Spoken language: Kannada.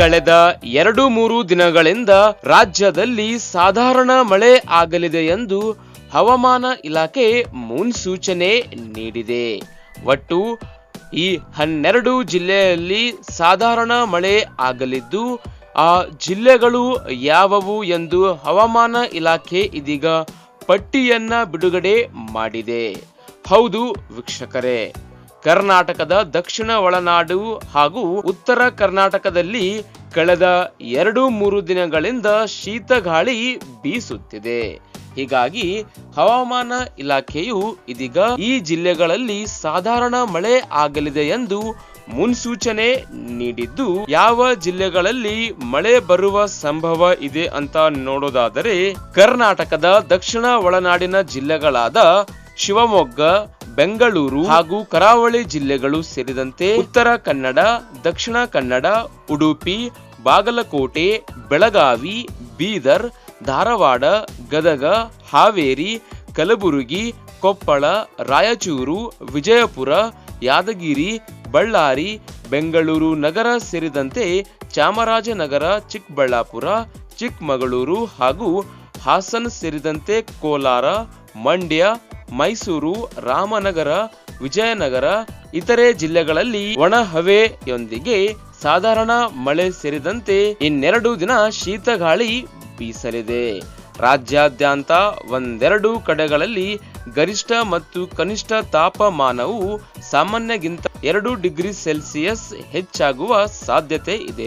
ಕಳೆದ ಎರಡು ಮೂರು ದಿನಗಳಿಂದ ರಾಜ್ಯದಲ್ಲಿ ಸಾಧಾರಣ ಮಳೆ ಆಗಲಿದೆ ಎಂದು ಹವಾಮಾನ ಇಲಾಖೆ ಮುನ್ಸೂಚನೆ ನೀಡಿದೆ. ಒಟ್ಟು ಈ ಹನ್ನೆರಡು ಜಿಲ್ಲೆಯಲ್ಲಿ ಸಾಧಾರಣ ಮಳೆ ಆಗಲಿದ್ದು, ಆ ಜಿಲ್ಲೆಗಳು ಯಾವುವು ಎಂದು ಹವಾಮಾನ ಇಲಾಖೆ ಇದೀಗ ಪಟ್ಟಿಯನ್ನ ಬಿಡುಗಡೆ ಮಾಡಿದೆ. ಹೌದು ವೀಕ್ಷಕರೇ ಕರ್ನಾಟಕದ ದಕ್ಷಿಣ ಒಳನಾಡು ಹಾಗೂ ಉತ್ತರ ಕರ್ನಾಟಕದಲ್ಲಿ ಕಳೆದ ಎರಡು ಮೂರು ದಿನಗಳಿಂದ ಶೀತ ಗಾಳಿ ಬೀಸುತ್ತಿದೆ. ಹೀಗಾಗಿ ಹವಾಮಾನ ಇಲಾಖೆಯು ಇದೀಗ ಈ ಜಿಲ್ಲೆಗಳಲ್ಲಿ ಸಾಧಾರಣ ಮಳೆ ಆಗಲಿದೆ ಎಂದು ಮುನ್ಸೂಚನೆ ನೀಡಿದ್ದು, ಯಾವ ಜಿಲ್ಲೆಗಳಲ್ಲಿ ಮಳೆ ಬರುವ ಸಂಭವ ಇದೆ ಅಂತ ನೋಡೋದಾದರೆ, ಕರ್ನಾಟಕದ ದಕ್ಷಿಣ ಒಳನಾಡಿನ ಜಿಲ್ಲೆಗಳಾದ ಶಿವಮೊಗ್ಗ ಬೆಂಗಳೂರು ಹಾಗೂ ಕರಾವಳಿ ಜಿಲ್ಲೆಗಳು ಸೇರಿದಂತೆ ಉತ್ತರ ಕನ್ನಡ, ದಕ್ಷಿಣ ಕನ್ನಡ, ಉಡುಪಿ, ಬಾಗಲಕೋಟೆ, ಬೆಳಗಾವಿ, ಬೀದರ್, ಧಾರವಾಡ, ಗದಗ, ಹಾವೇರಿ, ಕಲಬುರಗಿ, ಕೊಪ್ಪಳ, ರಾಯಚೂರು, ವಿಜಯಪುರ, ಯಾದಗಿರಿ, ಬಳ್ಳಾರಿ, ಬೆಂಗಳೂರು ನಗರ ಸೇರಿದಂತೆ ಚಾಮರಾಜನಗರ, ಚಿಕ್ಕಬಳ್ಳಾಪುರ, ಚಿಕ್ಕಮಗಳೂರು ಹಾಗೂ ಹಾಸನ ಸೇರಿದಂತೆ ಕೋಲಾರ, ಮಂಡ್ಯ ಮೈಸೂರು, ರಾಮನಗರ, ವಿಜಯನಗರ, ಇತರೆ ಜಿಲ್ಲೆಗಳಲ್ಲಿ ಒಣ ಹವೆಯೊಂದಿಗೆ ಸಾಧಾರಣ ಮಳೆ ಸೇರಿದಂತೆ ಇನ್ನೆರಡು ದಿನ ಶೀತ ಗಾಳಿ ಬೀಸಲಿದೆ. ರಾಜ್ಯಾದ್ಯಂತ ಒಂದೆರಡು ಕಡೆಗಳಲ್ಲಿ ಗರಿಷ್ಠ ಮತ್ತು ಕನಿಷ್ಠ ತಾಪಮಾನವು ಸಾಮಾನ್ಯಗಿಂತ ಎರಡು ಡಿಗ್ರಿ ಸೆಲ್ಸಿಯಸ್ ಹೆಚ್ಚಾಗುವ ಸಾಧ್ಯತೆ ಇದೆ.